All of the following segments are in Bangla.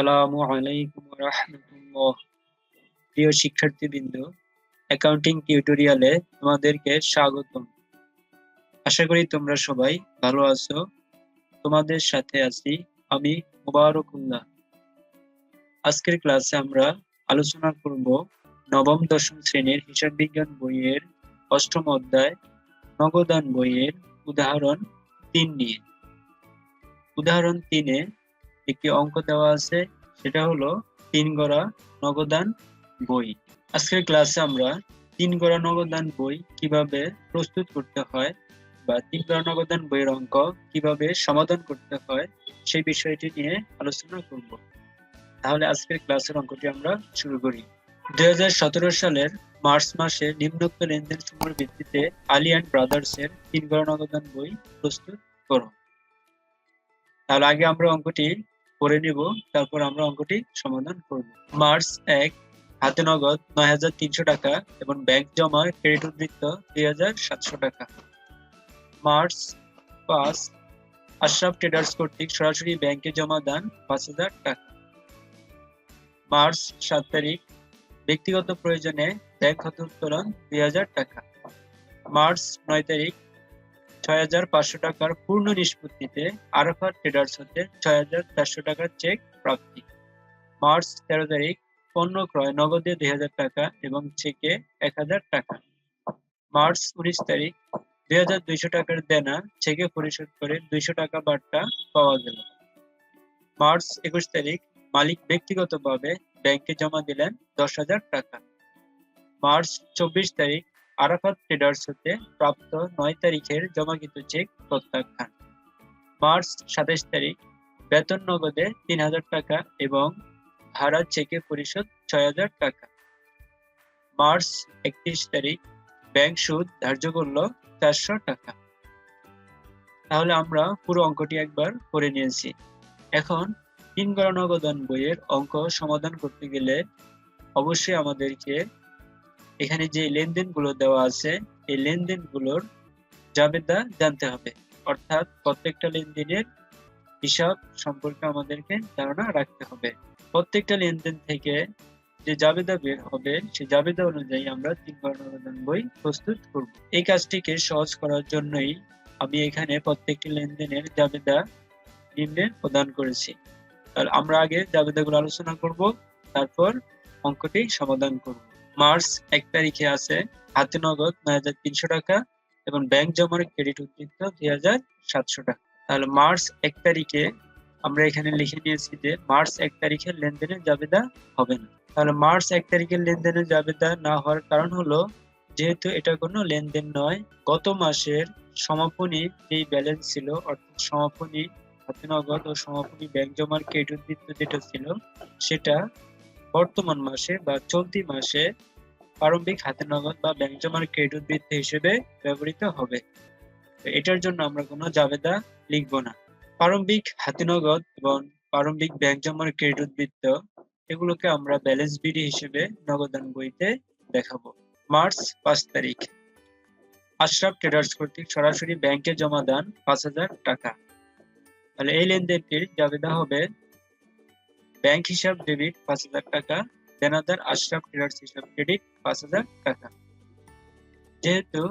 আসসালামু আলাইকুম রহমতুল্লাহ। প্রিয় শিক্ষার্থীবৃন্দ অ্যাকাউন্টিং টিউটোরিয়ালে তোমাদেরকে স্বাগতম। আশা করি তোমরা সবাই ভালো আছো। তোমাদের সাথে আছি আমি মুবারকুল্লাহ। আজকের ক্লাসে আমরা আলোচনা করব নবম, দশম শ্রেণির হিসাব বিজ্ঞান বইয়ের অষ্টম অধ্যায় নগদান বইয়ের উদাহরণ তিন নিয়ে। উদাহরণ তিনে একটি অঙ্ক দেওয়া আছে, সেটা হলো তিন গড়া নগদান বই। আজকের ক্লাসে আমরা তিন গড়া নগদান বই কীভাবে প্রস্তুত করতে হয় বা তিন গড়া নগদান বইয়ের অঙ্ক কীভাবে সমাধান করতে হয়, সেই বিষয়টি নিয়ে আলোচনা করব। তাহলে আজকের ক্লাসের অঙ্কটি আমরা শুরু করি। দুই হাজার সতেরো সালের মার্চ মাসে নিম্নোক্ত লেনদেন সমূহের ভিত্তিতে আলি অ্যান্ড ব্রাদার্স এর তিন গড়া নগদান বই প্রস্তুত করো। তাহলে আগে আমরা অঙ্কটি করে নিব, তারপর আমরা অঙ্কটি সমাধান করব। মার্চ এক, হাতে নগদ নয় হাজার তিনশো টাকা এবং ব্যাংক জমা ক্রেডিট উদ্বৃত্ত দুই হাজার সাতশো টাকা। মার্চ পাঁচ, আশরাফ ট্রেডার্স কর্তৃক সরাসরি ব্যাংকে জমা দান পাঁচ হাজার টাকা। মার্চ সাত তারিখ, ব্যক্তিগত প্রয়োজনে ব্যাংক খাতে উত্তোলন দুই হাজার টাকা। মার্চ নয় তারিখ ছয় হাজার পাঁচশো টাকার পূর্ণ নিষ্পত্তিতে আরাফাত ট্রেডার্স হতে ছয় হাজার চারশো টাকার চেক প্রাপ্তি। মার্চ তেরো তারিখ, পণ্য ক্রয় নগদে দুই হাজার টাকা এবং চেকে এক হাজার টাকা। মার্চ উনিশ তারিখ, দুই হাজার দুইশো টাকার দেনা চেকে পরিশোধ করে দুইশো টাকা বার্তা পাওয়া গেল। মার্চ একুশ তারিখ, মালিক ব্যক্তিগতভাবে ব্যাংকে জমা দিলেন দশ হাজার টাকা। মার্চ চব্বিশ তারিখ আরাফাত ট্রেডার্স হতে প্রাপ্ত নয় তারিখের জমাকৃত চেক প্রত্যাখ্যান। মার্চ সাতাশ তারিখ, বেতন নগদে তিন হাজার টাকা এবং ভাড়া চেকে পরিশোধ ছয় হাজার টাকা। মার্চ একত্রিশ তারিখ, ব্যাংক সুদ ধার্য করল চারশো টাকা। তাহলে আমরা পুরো অঙ্কটি একবার করে নিয়েছি। এখন তিন গড়া নগদান বইয়ের অঙ্ক সমাধান করতে গেলে অবশ্যই আমাদেরকে এখানে যে লেনদেনগুলো দেওয়া আছে, এই লেনদেনগুলোর জাবেদা জানতে হবে। অর্থাৎ প্রত্যেকটা লেনদেনের হিসাব সম্পর্কে আমাদেরকে ধারণা রাখতে হবে। প্রত্যেকটা লেনদেন থেকে যে জাবেদা বের হবে, সেই জাবেদা অনুযায়ী আমরা তিন গণনাদান বই প্রস্তুত করব। এই কাজটিকে সহজ করার জন্যই আমি এখানে প্রত্যেকটি লেনদেনের জাবেদা নিম্নে প্রদান করেছি। তাহলে আমরা আগে জাবেদাগুলো আলোচনা করব, তারপর অঙ্কটি সমাধান করব। মার্চ এক তারিখে আছে। হাতে নগদ নয় হাজার তিনশো টাকা এবং ব্যাংক জমার ক্রেডিট উদ্বৃত্ত দুই হাজার সাতশো টাকা। তাহলে মার্চ এক তারিখে আমরা এখানে লিখে নিয়েছি যে মার্চ এক তারিখের লেনদেনের জাবেদা হবে না। তাহলে মার্চ এক তারিখের লেনদেনের জাবেদা না হওয়ার কারণ হলো, যেহেতু এটা কোনো লেনদেন নয়, গত মাসের সমাপনী যেই ব্যালেন্স ছিল, অর্থাৎ সমাপনী হাতে নগদ ও সমাপনী ব্যাংক জমার ক্রেডিট উদ্বৃত্ত যেটা ছিল, সেটা বর্তমান মাসে বা চলতি মাসে প্রারম্ভিক হাতে নগদ বা ব্যাংক জমার ক্রেডিট উদ্বৃত্ত হিসেবে ব্যবহৃত হবে। এটার জন্য আমরা কোনো জাবেদা লিখব না। প্রারম্ভিক হাতে নগদ এবং প্রারম্ভিক ব্যাংক জমার ক্রেডিট উদ্বৃত্ত এগুলোকে আমরা ব্যালেন্স বিডি হিসেবে নগদান বইতে দেখাবো। মার্চ পাঁচ তারিখ। আশরাফ ট্রেডার্স কর্তৃক সরাসরি ব্যাংকে জমা দান পাঁচ হাজার টাকা। তাহলে এই লেনদেনটির জাবেদা হবে ব্যাংক হিসাব ডেবিট পাঁচ হাজার টাকা, দেনাদার আশরাফ ট্রেডার্স হিসাব ক্রেডিট পাঁচ হাজার টাকা। যেহেতু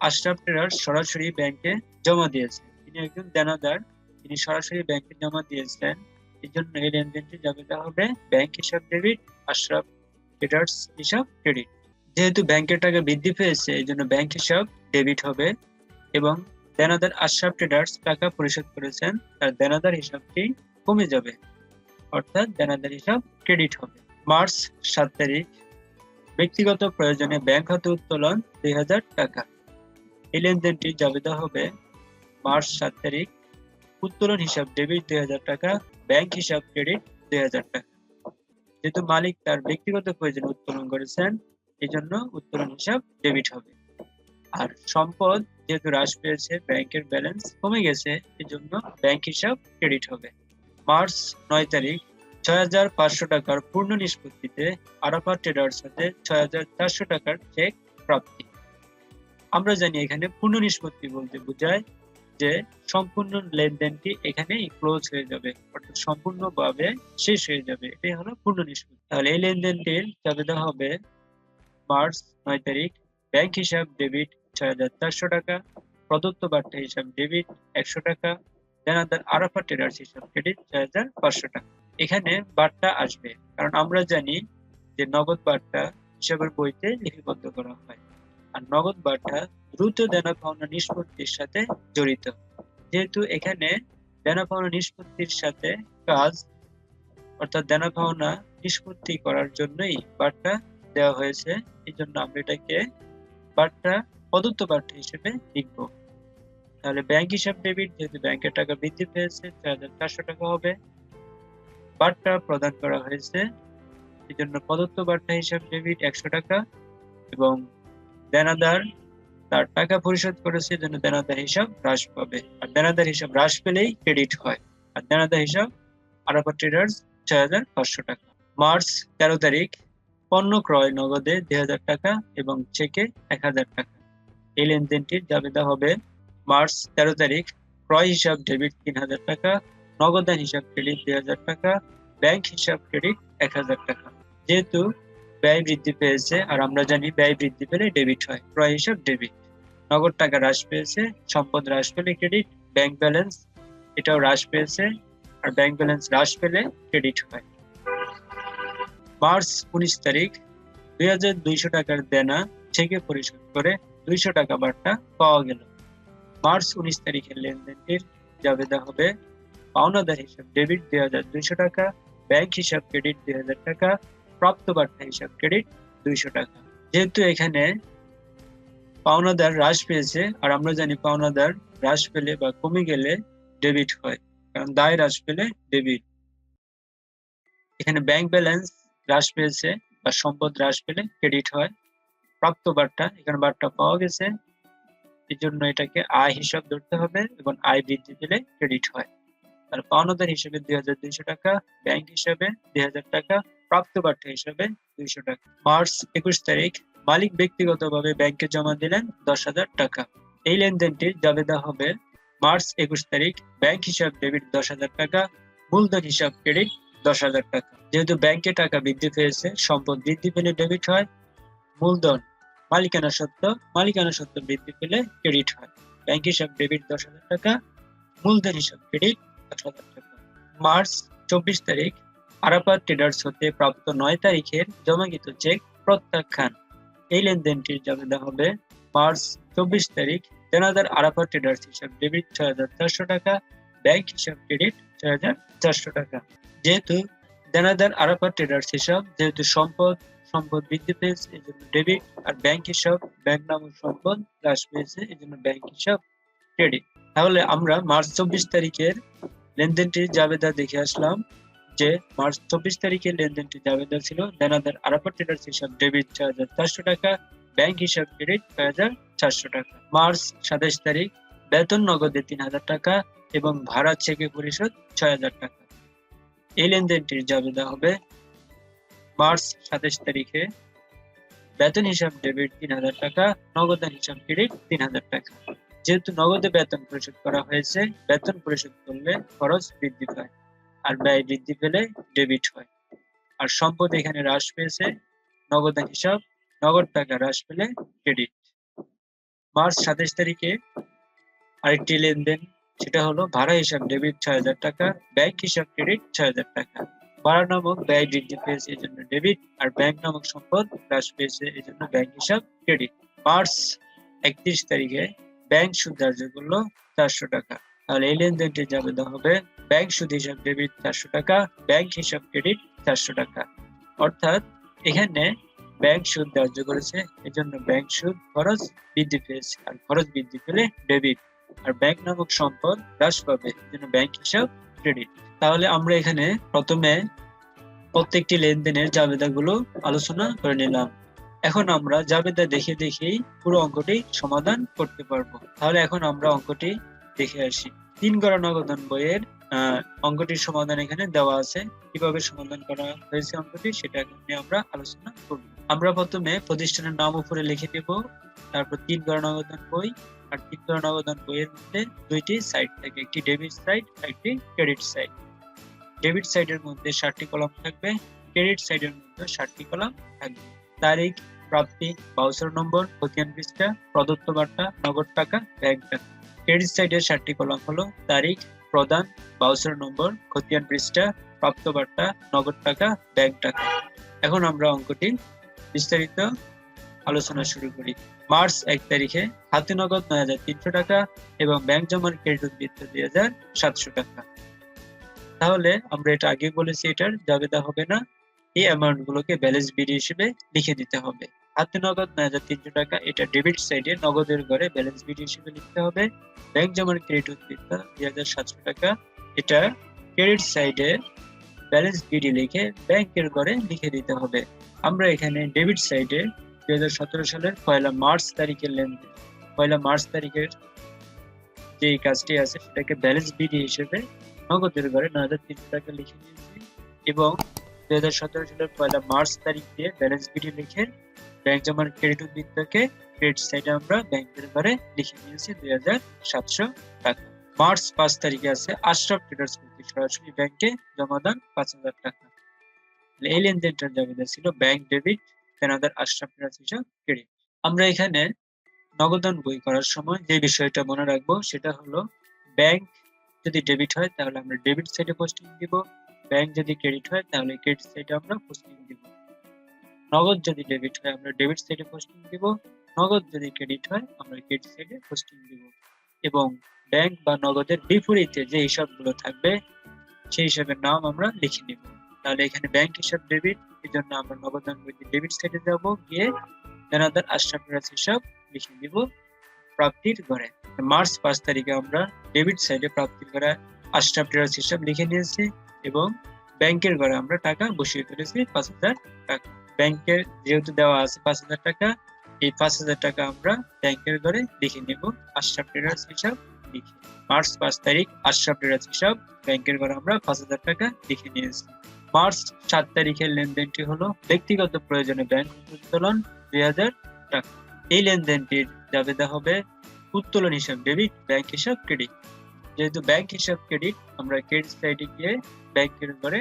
আশরাফ ট্রেডার্স সরাসরি ব্যাংকে জমা দিয়েছে, তিনি একজন দেনাদার, তিনি সরাসরি ব্যাংকে জমা দিয়েছেন এই জন্য এই লেনদেনটি জাবেদা হবে ব্যাংক হিসাব ডেবিট, আশরাফ ট্রেডার্স হিসাব ক্রেডিট যেহেতু ব্যাংকের টাকা বৃদ্ধি পেয়েছে এই জন্য ব্যাংক হিসাব ডেবিট হবে এবং দেনাদার আশরাফ ট্রেডার্স টাকা পরিশোধ করেছেন, তার দেনাদার হিসাবটি কমে যাবে। অর্থাৎ দেনাদার হিসাব ক্রেডিট হবে। মার্চ সাত তারিখ, ব্যক্তিগত প্রয়োজনে ব্যাংক খাতে উত্তোলন দুই হাজার টাকা। এই লেনদেনটি জাবেদা হবে মার্চ সাত তারিখ। উত্তোলন হিসাব ডেবিট দুই হাজার টাকা ব্যাংক হিসাব ক্রেডিট দুই হাজার টাকা। যেহেতু মালিক তার ব্যক্তিগত প্রয়োজনে উত্তোলন করেছেন এই জন্য উত্তোলন হিসাব ডেবিট হবে। আর সম্পদ যেহেতু হ্রাস পেয়েছে ব্যাংকের ব্যালেন্স কমে গেছে এই জন্য ব্যাংক হিসাব ক্রেডিট হবে। মার্চ নয় তারিখ ছয় হাজার পাঁচশো টাকার পূর্ণ নিষ্পত্তিতে আরাফা ট্রেডার্স হাতে ছয় হাজার চারশো টাকার চেক প্রাপ্তি। আমরা জানি এখানে পূর্ণ নিষ্পত্তি বলতে বোঝায় যে সম্পূর্ণ লেনদেনটি এখানেই ক্লোজ হয়ে যাবে, অর্থাৎ সম্পূর্ণভাবে শেষ হয়ে যাবে। এটাই হলো পূর্ণ নিষ্পত্তি। তাহলে এই লেনদেনটির চাবিদা হবে মার্চ নয় তারিখ ব্যাংক হিসাব ডেবিট ছয় হাজার চারশো টাকা, প্রদত্ত বার্তা হিসাব ডেবিট একশো টাকা দেনাদার আরাফা ট্রেডার্স হিসাব ক্রেডিট ছয় হাজার পাঁচশো টাকা। এখানে বার্তা আসবে, কারণ আমরা জানি যে নগদ বার্তা হিসাবের বইতে লিপিবদ্ধ করা হয়। আর নগদ বার্তা দ্রুত দেনা পাওনা নিষ্পত্তির সাথে জড়িত। যেহেতু এখানে দেনা পাওনা নিষ্পত্তির সাথে কাজ, অর্থাৎ দেনা পাওনা নিষ্পত্তি করার জন্যই বার্তা দেওয়া হয়েছে এই জন্য আমরা এটাকে বার্তা প্রদত্ত বার্তা হিসেবে লিখব। তাহলে ব্যাংক হিসাব ডেবিট যেহেতু ব্যাংকের টাকা বৃদ্ধি পেয়েছে চার হাজার চারশো টাকা হবে। বার্তা প্রদান করা হয়েছে। এই জন্য প্রদত্ত বার্তা হিসাব ডেবিট একশো টাকা এবং দেনাদার তার টাকা পরিশোধ করেছে জন্য দেনাদার হিসাব হ্রাস পাবে। আর দেনাদার হিসাব হ্রাস পেলেই ক্রেডিট হয়। আর দেনাদার হিসাব আরাফা ট্রেডার্স ছয় হাজার পাঁচশো টাকা। মার্চ তেরো তারিখ, পণ্য ক্রয় নগদে দুই হাজার টাকা এবং চেকে এক হাজার টাকা। এই লেনদেনটির জাবেদা হবে মার্চ তেরো তারিখ, ক্রয় হিসাব ডেবিট তিন হাজার টাকা নগদান হিসাব ক্রেডিট দুই হাজার টাকা, ব্যাংক হিসাব ক্রেডিট এক হাজার টাকা। যেহেতু ব্যয় বৃদ্ধি পেয়েছে, আর আমরা জানি ব্যয় বৃদ্ধি পেলে ডেবিট হয়, ক্রয় হিসাব ডেবিট। নগদ টাকা হ্রাস পেয়েছে, সম্পদ হ্রাস পেলে ক্রেডিট, ব্যাংক ব্যালেন্স এটাও হ্রাস পেয়েছে, আর ব্যাংক ব্যালেন্স হ্রাস পেলে ক্রেডিট হয়। মার্চ উনিশ তারিখ, দুই হাজার দুইশো টাকার দেনা থেকে পরিশোধ করে দুইশো টাকা বার্তা পাওয়া গেল। মার্চ উনিশ তারিখের লেনদেনটির জাবেদা হবে। পাওনাদার হিসাব ডেবিট দুই হাজার দুইশো টাকা ব্যাংক হিসাব ক্রেডিট দুই হাজার টাকা প্রাপ্ত বার্তা হিসাব ক্রেডিট দুইশো টাকা। যেহেতু এখানে পাওনাদার হ্রাস পেয়েছে, আর আমরা জানি পাওনাদার হ্রাস পেলে বা কমে গেলে ডেবিট হয়, কারণ দায় হ্রাস পেলে ডেবিট এখানে ব্যাংক ব্যালেন্স হ্রাস পেয়েছে বা সম্পদ হ্রাস পেলে ক্রেডিট হয়। প্রাপ্ত বার্তা এখানে বার্তা পাওয়া গেছে। এই জন্য এটাকে আয় হিসাব ধরতে হবে এবং আয় বৃদ্ধি পেলে ক্রেডিট হয়। আর পাওনাদার হিসেবে দুই হাজার দুইশো টাকা ব্যাংক হিসাবে দুই হাজার টাকা প্রাপ্ত বার্তা হিসাবে দুইশো টাকা। মার্চ একুশ তারিখ, মালিক ব্যক্তিগতভাবে ব্যাংকে জমা দিলেন দশ হাজার টাকা। এই লেনদেনটির জাবেদা হবে মার্চ একুশ তারিখ ব্যাংক হিসাব ডেবিট দশ হাজার টাকা, মূলধন হিসাব ক্রেডিট দশ হাজার টাকা। যেহেতু ব্যাংকে টাকা বৃদ্ধি পেয়েছে, সম্পদ বৃদ্ধি পেলে ডেবিট হয়, মূলধন মালিকানা সত্ত্ব মালিকানা সত্ত্ব বৃদ্ধি পেলে ক্রেডিট হয়। ব্যাংক হিসাব ডেবিট দশ হাজার টাকা মূলধন হিসাব ক্রেডিট দশ হাজার টাকা। মার্চ চব্বিশ তারিখ, আরাফাত ট্রেডার্স হতে প্রাপ্ত নয় তারিখের জমাকৃত চেক প্রত্যাখ্যান। এই লেনদেনটির জাবেদা হবে মার্চ চব্বিশ তারিখ দেনাদার আরাফাত ট্রেডার্স হিসাব ডেবিট ছয় হাজার চারশো টাকা ব্যাংক হিসাব ক্রেডিট ছয় হাজার চারশো টাকা। যেহেতু দেনাদার আরাফাত ট্রেডার্স হিসাব যেহেতু সম্পদ সম্পদ বৃদ্ধি পেয়েছে এই জন্য ডেবিট আর ব্যাংক হিসাব ব্যাংক নামক সম্পদ হ্রাস পেয়েছে এই জন্য ব্যাংক হিসাব ক্রেডিট তাহলে আমরা মার্চ চব্বিশ তারিখের লেনদেনটির জাবেদা দেখে আসলাম, যে মার্চ চব্বিশ তারিখের লেনদেনটি জাবেদা ছিল। দেনাদার আরাফাত ট্রেডার্স হিসাব ডেবিট ছয় হাজার চারশো টাকা ব্যাংক হিসাব ক্রেডিট ছয় হাজার চারশো টাকা। মার্চ সাতাশ তারিখ, বেতন নগদে তিন হাজার টাকা এবং ভাড়া চেকে পরিশোধ ছয় হাজার টাকা। এই লেনদেনটির জাবেদা হবে। মার্চ সাতাশ তারিখে বেতন হিসাব ডেবিট তিন হাজার টাকা নগদান হিসাব ক্রেডিট তিন হাজার টাকা। যেহেতু নগদে বেতন পরিশোধ করা হয়েছে, বেতন পরিশোধ করলে খরচ বৃদ্ধি পায় আর ব্যয় বৃদ্ধি পেলে ডেবিট হয়। আর সম্পদ এখানে হ্রাস পেয়েছে নগদান হিসাব, নগদ টাকা হ্রাস পেলে ক্রেডিট মার্চ সাতাশ তারিখে আরেকটি লেনদেন সেটা হলো ভাড়া হিসাব ডেবিট ছয় হাজার টাকা ব্যাংক হিসাব ক্রেডিট ছয় হাজার টাকা। ভাড়া নামক ব্যয় বৃদ্ধি পেয়েছে এই জন্য ডেবিট আর ব্যাংক নামক সম্পদ হ্রাস পেয়েছে এই জন্য ব্যাংক হিসাব ক্রেডিট মার্চ একত্রিশ তারিখে ব্যাংক সুদ ধার্য করল চারশো টাকা। তাহলে এই লেনদেনটি জাবেদা হবে ব্যাংক সুদ হিসাব ডেবিট চারশো টাকা ব্যাংক হিসাব ক্রেডিট চারশো টাকা। অর্থাৎ এখানে ব্যাংক সুদ ধার্য করেছে, এজন্য ব্যাংক সুদ খরচ বৃদ্ধি পেয়েছে, আর খরচ বৃদ্ধি পেলে ডেবিট আর ব্যাংক নামক সম্পদ হ্রাস পাবে এজন্য ব্যাংক হিসাব ক্রেডিট তাহলে আমরা এখানে প্রথমে প্রত্যেকটি লেনদেনের জাবেদাগুলো আলোচনা করে নিলাম। এখন আমরা জাবেদা দেখে দেখেই পুরো অঙ্কটি সমাধান করতে পারব। তাহলে এখন আমরা অঙ্কটি দেখে আসি। তিন গড়া নগদান বইয়ের অঙ্কটির সমাধান এখানে দেওয়া আছে। কীভাবে সমাধান করা হয়েছে অঙ্কটি সেটা নিয়ে আমরা আলোচনা করব। আমরা প্রথমে প্রতিষ্ঠানের নাম উপরে লিখে দেব তারপর তিন ঘর নগদান বই আর ঘর নগদান বইয়ের মধ্যে দুইটি সাইড থাকে, একটি ডেবিট সাইড একটি ক্রেডিট সাইড ডেবিট সাইডের মধ্যে ষাটটি কলাম থাকবে ক্রেডিট সাইডের মধ্যে ষাটটি কলাম থাকবে। তারিখ, প্রাপ্তি বাউচার নম্বর, খতিয়ান পৃষ্ঠা, প্রদত্ত বার্তা, নগদ টাকা ব্যাংক টাকা ক্রেডিট সাইডের ষাটটি কলাম হলো তারিখ, প্রদান, বাউসার নম্বর, খতিয়ান পৃষ্ঠা, প্রাপ্ত বার্তা, নগদ টাকা ব্যাংক টাকা এখন আমরা অঙ্কটি বিস্তারিত আলোচনা শুরু করি। মার্চ এক তারিখে হাতে নগদ নয় হাজার তিনশো টাকা এবং ব্যাংক জমার ক্রেডিট উদ্বৃত্ত দুই হাজার সাতশো টাকা। তাহলে আমরা এটা আগে বলেছি, এটার জাবেদা হবে না। এই অ্যামাউন্ট গুলোকে ব্যালেন্স বিডি হিসেবে লিখে দিতে হবে। হাতে নগদ নয় হাজার তিনশো টাকা, এটা ডেবিট সাইডে নগদের ঘরে ব্যালেন্স বিডি হিসেবে লিখতে হবে। ব্যাংক জমার ক্রেডিট উদ্বৃত্ত দুই হাজার সাতশো টাকা, এটা ক্রেডিট সাইডে ব্যালেন্স বিডি লিখে ব্যাংকের ঘরে লিখে দিতে হবে। আমরা এখানে ডেবিট সাইডে দুই হাজার সতেরো সালের পয়লা মার্চ তারিখের লেনদেন পয়লা মার্চ তারিখের যে কাজটি আছে, সেটাকে ব্যালেন্স বিডি হিসেবে নগদের ঘরে নয় হাজার তিনশো টাকা লিখে দিয়েছি এবং দুই হাজার সতেরো সালের পয়লা মার্চ তারিখ দিয়ে ব্যালেন্স বিডি লিখে ব্যাংক জমার ক্রেডিট উদ্বৃত্তকে ক্রেডিট সাইডে আমরা ব্যাংকের ঘরে লিখে নিয়েছি দুই হাজার সাতশো টাকা। মার্চ পাঁচ তারিখে আছে আশরাফ ট্রেডার্স কর্তৃক সরাসরি ব্যাংকে জমা দান পাঁচ হাজার টাকা। এই লেনদেনটার জাবেদা ছিল ব্যাংক ডেবিট তেনাদের আশরাফ হিসাব ক্রেডিট আমরা এখানে নগদান বই করার সময় যে বিষয়টা মনে রাখব সেটা হলো ব্যাংক যদি ডেবিট হয় তাহলে আমরা ডেবিট সাইডে পোস্টিং দিব ব্যাংক যদি ক্রেডিট হয় তাহলে ক্রেডিট সাইডে আমরা পোস্টিং দিব। নগদ যদি ডেবিট হয় আমরা ডেবিট সাইডে পোস্টিং দিব, নগদ যদি ক্রেডিট হয় আমরা ক্রেডিট সাইডে পোস্টিং দিব। এবং ব্যাংক বা নগদের বিপরীতে যে হিসাবগুলো থাকবে সেই হিসাবের নাম আমরা লিখে নিব। তাহলে এখানে ব্যাংক হিসাব ডেবিট এই জন্য আমরা নগদান বইতে ডেবিট সাইডে যাব, গিয়ে দেনাদার আশরাফ হিসাব লিখে দিব প্রাপ্তির ঘরে। মার্চ পাঁচ তারিখে আমরা ডেবিট সাইডে প্রাপ্তির ঘরে আশরাফ ট্রেডার্স হিসাব লিখে নিয়েছি এবং ব্যাংকের ঘরে আমরা টাকা বসিয়ে ফেলেছি পাঁচ হাজার টাকা। ব্যাংকের যেহেতু দেওয়া আছে পাঁচ হাজার টাকা, এই পাঁচ হাজার টাকা আমরা ব্যাংকের ঘরে লিখে নেব আশরাফ ট্রেডার্স হিসাব লিখে। মার্চ পাঁচ তারিখ আশরাফ ট্রেডার্স হিসাব ব্যাংকের ঘরে আমরা পাঁচ হাজার টাকা লিখে নিয়েছি। মার্চ সাত তারিখের লেনদেনটি হলো ব্যক্তিগত প্রয়োজনে ব্যাংক উত্তোলন দুই হাজার টাকা। এই লেনদেনটির জাবেদা হবে উত্তোলন হিসাব ডেবিট, ব্যাংক হিসাব, ক্রেডিট। যেহেতু ব্যাংক হিসাব, ক্রেডিট, আমরা ক্রেডিট সাইডে গিয়ে ব্যাংকের ঘরে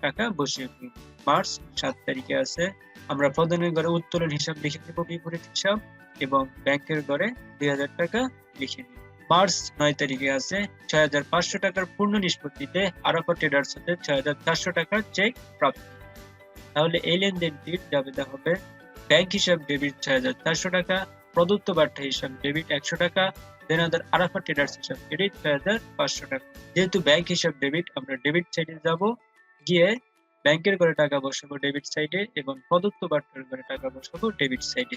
টাকা বসিয়ে ফেলব মার্চ সাত তারিখে আছে, আমরা প্রধানের ঘরে উত্তোলন হিসাব লিখে দেব বিপরীত হিসাব এবং ব্যাংকের ঘরে দুই হাজার টাকা লিখে নিই। মার্চ নয় তারিখে আছে ছয় হাজার পাঁচশো টাকার পূর্ণ নিষ্পত্তিতে আরাফা ট্রেডার্স হতে ছয় হাজার চারশো টাকার চেক প্রাপ্ত। তাহলে এই লেনদেনটির জাবেদা হবে ব্যাংক হিসাব ডেবিট ছয় হাজার চারশো টাকা, প্রদত্ত বার্তা হিসাব ডেবিট একশো টাকা দেনাদার আরাফা ট্রেডার্স হিসাব ক্রেডিট ছয় হাজার পাঁচশো টাকা। যেহেতু ব্যাংক হিসাব ডেবিট আমরা ডেবিট সাইডে যাব, গিয়ে ব্যাংকের করে টাকা বসাবো ডেবিট সাইডে এবং প্রদত্ত বার্তার করে টাকা বসাবো ডেবিট সাইডে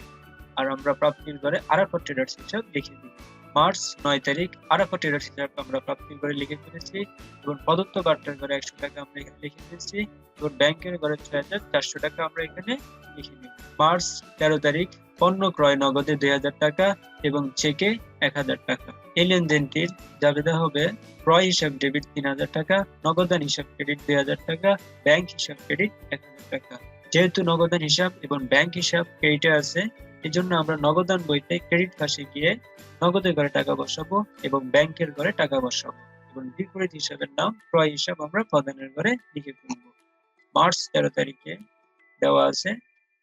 আর আমরা প্রাপ্তির করে আরাফা ট্রেডার্স হিসাব লিখে দিই মার্চ নয় তারিখ আরাফা ট্রেডার্স হিসাব আমরা প্রাপ্তির করে লিখে ফেলেছি এবং প্রদত্ত বার্তার করে একশো টাকা আমরা এখানে লিখে ফেলেছি এবং ব্যাংকের ঘরে ছয় হাজার চারশো টাকা আমরা এখানে লিখে নিই। মার্চ তেরো তারিখ পণ্য ক্রয় নগদে দুই হাজার টাকা এবং চেকে এক হাজার টাকা। এই লেনদেনটির জাবেদা হবে ক্রয় হিসাব ডেবিট তিন হাজার টাকা, নগদান হিসাব ক্রেডিট দুই হাজার টাকা, ব্যাংক হিসাব ক্রেডিট এক হাজার টাকা। যেহেতু নগদান হিসাব এবং ব্যাংক হিসাব ক্রেডিটে আছে এই জন্য আমরা নগদান বইতে ক্রেডিট পাশে গিয়ে নগদের ঘরে টাকা বসাবো এবং ব্যাংকের ঘরে টাকা বসাবো। এবং বিপরীত হিসাবের নাম, ক্রয় হিসাব আমরা প্রদানের ঘরে লিখে ফেলব। মার্চ তেরো তারিখে দেওয়া আছে,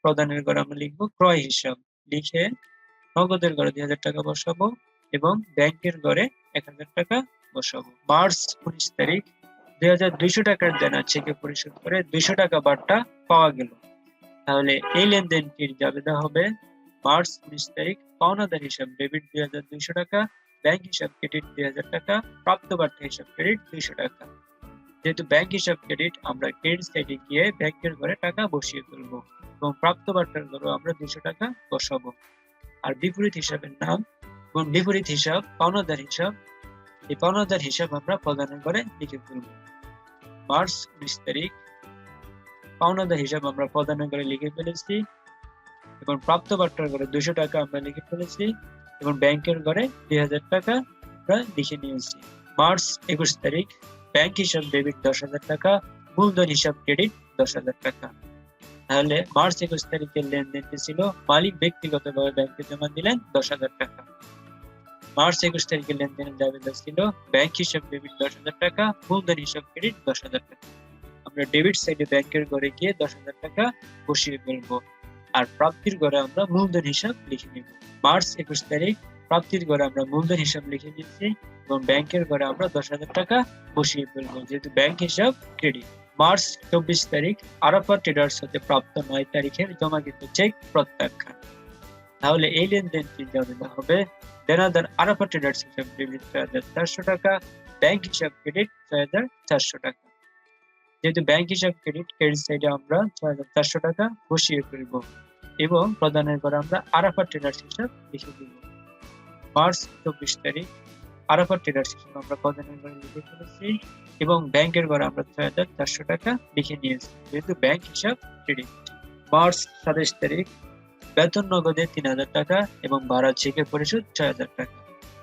প্রদানের ঘরে আমরা লিখব ক্রয় হিসাব। লিখে নগদের ঘরে দুই হাজার টাকা বসাবো এবং ব্যাংকের ঘরে এক হাজার টাকা বসাবো। মার্চ উনিশ তারিখ, দুই হাজার দুইশো টাকার দেনা চেকে পরিশোধ করে দুইশো টাকা বার্তা পাওয়া গেল। তাহলে এই লেনদেনটির জাবেদা হবে? মার্চ উনিশ তারিখ পাওনাদার হিসাব ডেবিট দুই হাজার দুইশো টাকা ব্যাংক হিসাব ক্রেডিট দুই হাজার টাকা প্রাপ্ত বার্তা হিসাব ক্রেডিট দুইশো টাকা। যেহেতু ব্যাংক হিসাব ক্রেডিট আমরা ক্রেডিট সাইডে গিয়ে ব্যাংকের ঘরে টাকা বসিয়ে ফেলব এবং প্রাপ্ত বার্তার ঘরেও আমরা দুইশো টাকা বসাবো। আর বিপরীত হিসাবের নাম এবং বিপরীত হিসাব পাওনাদার হিসাব, এই পাওনাদার হিসাব আমরা প্রদানের ঘরে লিখে ফেলব মার্চ উনিশ তারিখ পাওনাদার হিসাব আমরা প্রদানের ঘরে লিখে ফেলেছি। এবং প্রাপ্ত বার্তার ঘরে দুশো টাকা আমরা লিখে ফেলেছি এবং ব্যাংকের ঘরে দুই হাজার টাকা আমরা লিখে নিয়েছি। মার্চ একুশ তারিখ, ব্যাংক হিসাব ডেবিট দশ হাজার টাকা, মূলধন হিসাব ক্রেডিট দশ হাজার টাকা। তাহলে মার্চ একুশ তারিখের লেনদেনটি ছিল, মালিক ব্যক্তিগতভাবে ব্যাংকে জমা দিলেন দশ হাজার টাকা। মার্চ একুশ তারিখের লেনদেনের জাবেদা ছিল, ব্যাংক হিসাব ডেবিট দশ হাজার টাকা, মূলধন হিসাব ক্রেডিট দশ হাজার টাকা। আমরা ডেবিট সাইডে ব্যাংকের ঘরে গিয়ে দশ হাজার টাকা বসিয়ে ফেলব। আর প্রাপ্তির ঘরে আমরা মূলধন হিসাব লিখে নিব। মার্চ একুশ তারিখ, প্রাপ্তির ঘরে আমরা মূলধন হিসাব লিখে দিচ্ছি এবং ব্যাংকের ঘরে আমরা দশ হাজার টাকা বসিয়ে ফেলব, যেহেতু ব্যাংক হিসাব ক্রেডিট মার্চ চব্বিশ তারিখ আরাফা ট্রেডার্স হতে প্রাপ্ত নয় তারিখের জমাকৃত চেক প্রত্যাখ্যান। তাহলে এই লেনদেনটি যাবে হবে? দেনাদার আরাফা ট্রেডার্স হিসাব ডেবিট ছয় হাজার চারশো টাকা, ব্যাংক হিসাব ক্রেডিট ছয় হাজার চারশো টাকা। যেহেতু ব্যাংক হিসাব ক্রেডিট ক্রেডিট সাইডে আমরা ছয় হাজার চারশো টাকা বসিয়ে ফেলব এবং প্রদানের পর আমরা আরাফা ট্রেডার্স হিসাব লিখে দিব। মার্চ চব্বিশ তারিখ আরাফা ট্রেডার্স হিসাব আমরা প্রদানের পরে লিখে ফেলেছি এবং ব্যাংকের ঘরে আমরা ছয় হাজার চারশো টাকা লিখে নিয়েছি, যেহেতু ব্যাংক হিসাব ক্রেডিট মার্চ সাতাশ তারিখ, বেতন নগদে তিন হাজার টাকা এবং ভাড়া চেকে পরিশোধ ছয় হাজার টাকা।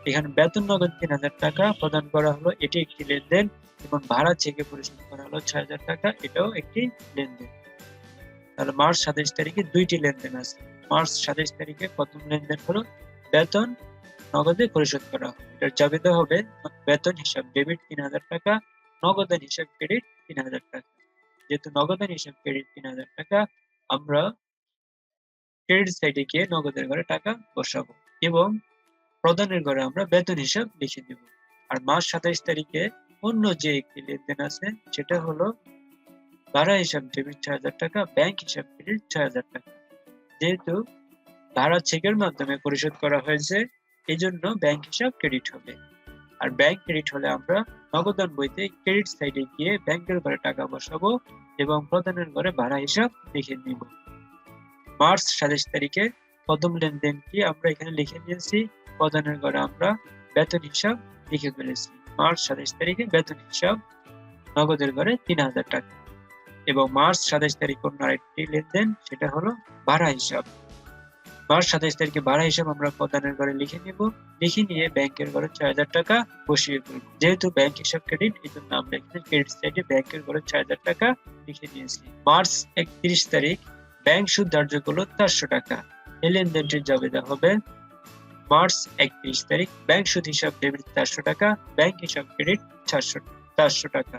এখানে বেতন নগদ তিন হাজার টাকা প্রদান করা হলো, এটি একটি লেনদেন এবং ভাড়া চেকে পরিশোধ করা হলো ছয় হাজার টাকা, এটাও একটি লেনদেন। তাহলে মার্চ সাতাশ তারিখে দুইটি লেনদেন আছে। মার্চ সাতাশ তারিখে প্রথম লেনদেন হলো বেতন, নগদে পরিশোধ করা এটার জাবেদা হবে, বেতন হিসাব, ডেবিট তিন হাজার টাকা নগদান হিসাব ক্রেডিট তিন হাজার টাকা। যেহেতু নগদান হিসাব ক্রেডিট তিন হাজার টাকা, আমরা ক্রেডিট সাইডে গিয়ে নগদের ঘরে টাকা বসাবো এবং প্রদানের ঘরে আমরা বেতন হিসাব লিখে দেব। আর মাস সাতাইশ তারিখে অন্য যে একটি লেনদেন আছে, সেটা হলো ভাড়া হিসাব ডেবিট ছয় হাজার টাকা ব্যাংক হিসাব ক্রেডিট ছয় হাজার টাকা। যেহেতু ভাড়া চেকের মাধ্যমে পরিশোধ করা হয়েছে এই জন্য ব্যাংক হিসাব ক্রেডিট হবে। আর ব্যাংক ক্রেডিট হলে আমরা নগদান বইতে ক্রেডিট সাইডে গিয়ে ব্যাংকের ঘরে টাকা বসাবো এবং প্রধানের ঘরে ভাড়া হিসাব লিখে নিব। মার্চ সাতাশ তারিখে প্রথম লেনদেনটি আমরা এখানে লিখে নিয়েছি। প্রধানের ঘরে আমরা বেতন হিসাব লিখে ফেলেছি। মার্চ সাতাইশ তারিখে বেতন হিসাব নগদের ঘরে তিন হাজার টাকা। এবং মার্চ সাতাইশ তারিখ অন্য আরেকটি লেনদেন, সেটা হলো ভাড়া হিসাব। মার্চ সাতাইশ তারিখে ভাড়া হিসাব আমরা প্রদানের ঘরে লিখে নিব। লিখে নিয়ে ব্যাংকের ঘরে ছয় হাজার টাকা বসিয়ে ফেলব যেহেতু ব্যাংক হিসাব ক্রেডিট এই জন্য আমরা এখানে ক্রেডিট সাইডে ব্যাংকের ঘরে ছয় হাজার টাকা লিখে নিয়েছি। মার্চ একত্রিশ তারিখ, ব্যাংক সুদ ধার্য করল চারশো টাকা। এই লেনদেনটির জাবেদা হবে মার্চ একত্রিশ তারিখ ব্যাংক সুদ হিসাব ডেবিট চারশো টাকা ব্যাংক হিসাব ক্রেডিট চারশো চারশো টাকা।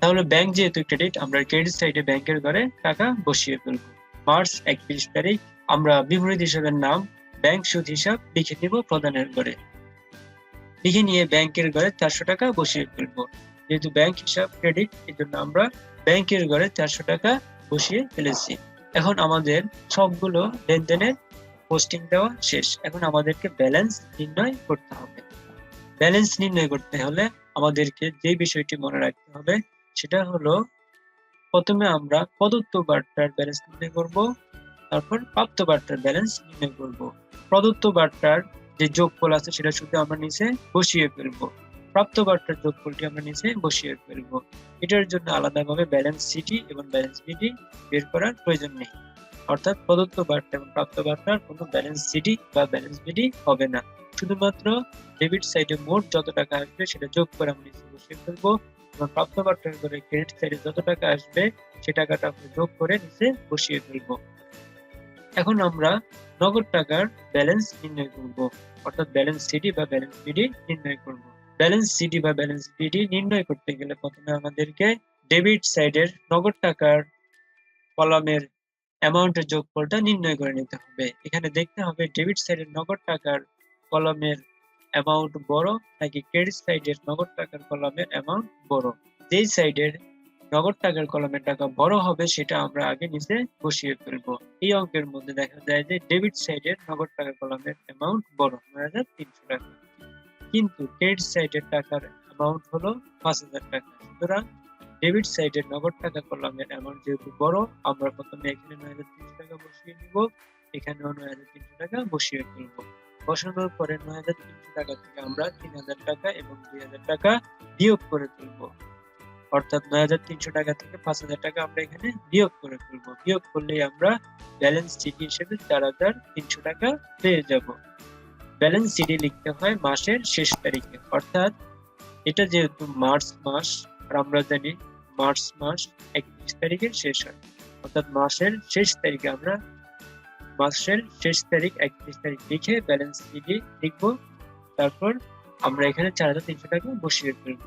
তাহলে ব্যাংক যেহেতু ক্রেডিট আমরা ক্রেডিট সাইডে ব্যাংকের ঘরে টাকা বসিয়ে ফেলব। মার্চ একত্রিশ তারিখ, আমরা বিপরীত হিসাবের নাম ব্যাংক সুদ হিসাব লিখে দিব প্রদানের ঘরে। লিখে নিয়ে ব্যাংকের ঘরে চারশো টাকা বসিয়ে ফেলব। যেহেতু ব্যাংক হিসাব ক্রেডিট এই জন্য আমরা ব্যাংকের ঘরে চারশো টাকা বসিয়ে ফেলেছি। এখন আমাদের সবগুলো লেনদেনের পোস্টিং দেওয়া শেষ। এখন আমাদেরকে ব্যালেন্স নির্ণয় করতে হবে। ব্যালেন্স নির্ণয় করতে হলে আমাদেরকে যে বিষয়টি মনে রাখতে হবে, সেটা হলো প্রথমে আমরা প্রদত্ত বার্তার ব্যালেন্স নির্ণয় করব, তারপর প্রাপ্ত বার্তার ব্যালেন্স নির্ণয় করব। প্রদত্ত বার্তার যে যোগফল আছে, সেটা শুধু আমরা নিচে বসিয়ে ফেলব। প্রাপ্ত বার্তার যোগফলটি আমরা নিচে বসিয়ে ফেলব। এটার জন্য আলাদাভাবে ব্যালেন্স সিটি এবং ব্যালেন্স বিডি বের করার প্রয়োজন নেই। অর্থাৎ প্রদত্ত বার্তা এবং প্রাপ্ত বার্তার কোনো ব্যালেন্স সিটি বা ব্যালেন্স বিডি হবে না। শুধুমাত্র ডেবিট সাইডে মোট যত টাকা আসবে সেটা যোগ করে আমরা নিচে বসিয়ে ফেলব এবং প্রাপ্ত বার্তার করে ক্রেডিট সাইডে যত টাকা আসবে সে টাকাটা আমরা যোগ করে নিচে বসিয়ে ফেলব। এখন আমরা নগদ টাকার ব্যালেন্স নির্ণয় করব, অর্থাৎ ব্যালেন্স সিটি বা ব্যালেন্স বিডি নির্ণয় করব। ব্যালেন্স সিটি বা ব্যালেন্স বিডি নির্ণয় করতে গেলে প্রথমে আমাদেরকে ডেবিট সাইডের নগদ টাকার কলামের অ্যামাউন্টের যোগফলটা নির্ণয় করে নিতে হবে। এখানে দেখতে হবে ডেবিট সাইডের নগদ টাকার কলামের অ্যামাউন্ট বড় নাকি ক্রেডিট সাইডের নগদ টাকার কলামের অ্যামাউন্ট বড়। যেই সাইডের নগদ টাকার কলমের টাকা বড় হবে সেটা আমরা আগে নিচে বসিয়ে ফেলব। এই অঙ্কের মধ্যে দেখা যায় যে ডেবিট সাইডের নগদ টাকার কলমের অ্যামাউন্ট বড় নয় হাজার তিনশো টাকা। কিন্তু ক্রেডিট সাইডের টাকার অ্যামাউন্ট হলো পাঁচ হাজার টাকা। সুতরাং ডেবিট সাইডের নগদ টাকা কলমের অ্যামাউন্ট যেহেতু বড়, আমরা প্রথমে এখানে নয় হাজার তিনশো টাকা বসিয়ে নিব। এখানেও নয় হাজার তিনশো টাকা বসিয়ে ফেলব। বসানোর পরে নয় হাজার তিনশো টাকা থেকে আমরা তিন হাজার টাকা এবং দুই হাজার টাকা বিয়োগ করে ফেলব। অর্থাৎ নয় হাজার তিনশো টাকা থেকে পাঁচ হাজার টাকা আমরা এখানে বিয়োগ করে ফেলব। বিয়োগ করলেই আমরা ব্যালেন্স সিডি হিসেবে চার হাজার তিনশো টাকা পেয়ে যাব। ব্যালেন্স সিডি লিখতে হয় মাসের শেষ তারিখে। অর্থাৎ এটা যেহেতু মার্চ মাস আর আমরা জানি মার্চ মাস একত্রিশ তারিখে শেষ হয়। অর্থাৎ মাসের শেষ তারিখে আমরা মাসের শেষ তারিখ একত্রিশ তারিখ লিখে ব্যালেন্স শিটে লিখব। তারপর আমরা এখানে চার হাজার তিনশো টাকা বসিয়ে ফেলব।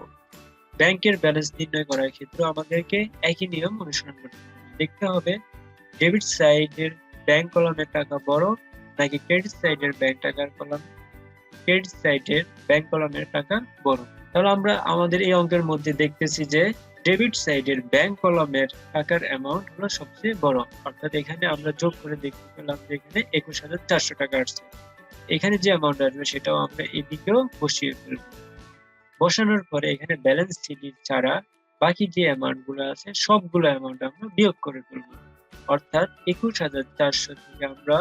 ব্যাংকের ব্যালেন্স নির্ণয় করার ক্ষেত্রে আমাদেরকে একই নিয়ম অনুসরণ করতে হবে। দেখতে হবে ডেবিট সাইডের ব্যাংক কলামের টাকা বড় নাকি ক্রেডিট সাইডের ব্যাংক টাকার কলাম? ক্রেডিট সাইডের ব্যাংক কলামের টাকা বড়। তাহলে আমরা আমাদের এই অঙ্কের মধ্যে দেখতেছি যে ডেবিট সাইডের ব্যাংক কলামের টাকার অ্যামাউন্ট হলো সবচেয়ে বড়। অর্থাৎ এখানে আমরা যোগ করে দেখতে পেলাম যে এখানে একুশ হাজার চারশো টাকা আসছে। এখানে যে অ্যামাউন্ট আসবে সেটাও আমরা এদিকেও বসিয়ে ফেলব। বসানোর পরে এখানে ব্যালেন্স শিট ছাড়া বাকি যে অ্যামাউন্টগুলো আছে, সবগুলো অ্যামাউন্ট আমরা বিয়োগ করে ফেলব। অর্থাৎ একুশ হাজার চারশো থেকে আমরা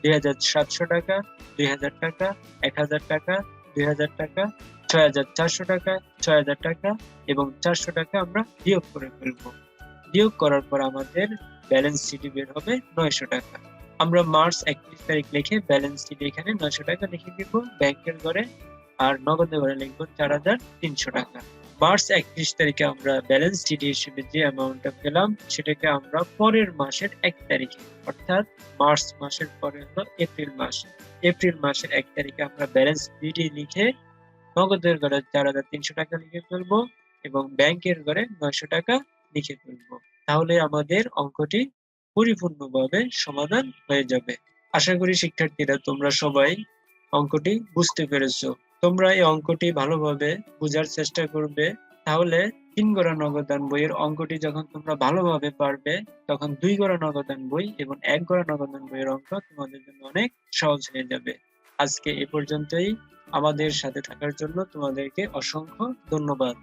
দুই হাজার সাতশো টাকা, দুই হাজার টাকা, এক হাজার টাকা, দুই হাজার টাকা ছয় হাজার চারশো টাকা, ছয় হাজার টাকা এবং চারশো টাকা আমরা বিয়োগ করে ফেলব। বিয়োগ করার পর আমাদের ব্যালেন্স শিটে বের হবে নয়শো টাকা। আমরা মার্চ একত্রিশ তারিখ লিখে ব্যালেন্স শিট এখানে নয়শো টাকা লিখে দিব ব্যাংকের ঘরে আর নগদের ঘরে লিখব চার হাজার তিনশো টাকা। মার্চ একত্রিশ তারিখে আমরা ব্যালেন্স শিট হিসেবে যে অ্যামাউন্টটা পেলাম, সেটাকে আমরা পরের মাসের এক তারিখে, অর্থাৎ মার্চ মাসের পরে হলো এপ্রিল মাস। এপ্রিল মাসের এক তারিখে আমরা ব্যালেন্স শিট লিখে নগদের ঘরে চার হাজার তিনশো টাকা লিখে ফেলব এবং ব্যাংকের ঘরে নয়শো টাকা লিখে ফেলব। তাহলে আমাদের অঙ্কটি পরিপূর্ণভাবে সমাধান হয়ে যাবে। আশা করি শিক্ষার্থীরা তোমরা সবাই অঙ্কটি বুঝতে পেরেছ। তোমরা এই অঙ্কটি ভালোভাবে বোঝার চেষ্টা করবে। তাহলে তিন গড়া নগদান বইয়ের অঙ্কটি যখন তোমরা ভালোভাবে পারবে, তখন দুই গড়া নগদান বই এবং এক গড়া নগদান বইয়ের অঙ্ক তোমাদের জন্য অনেক সহজ হয়ে যাবে। আজকে এ পর্যন্তই। আমাদের সাথে থাকার জন্য তোমাদেরকে অসংখ্য ধন্যবাদ।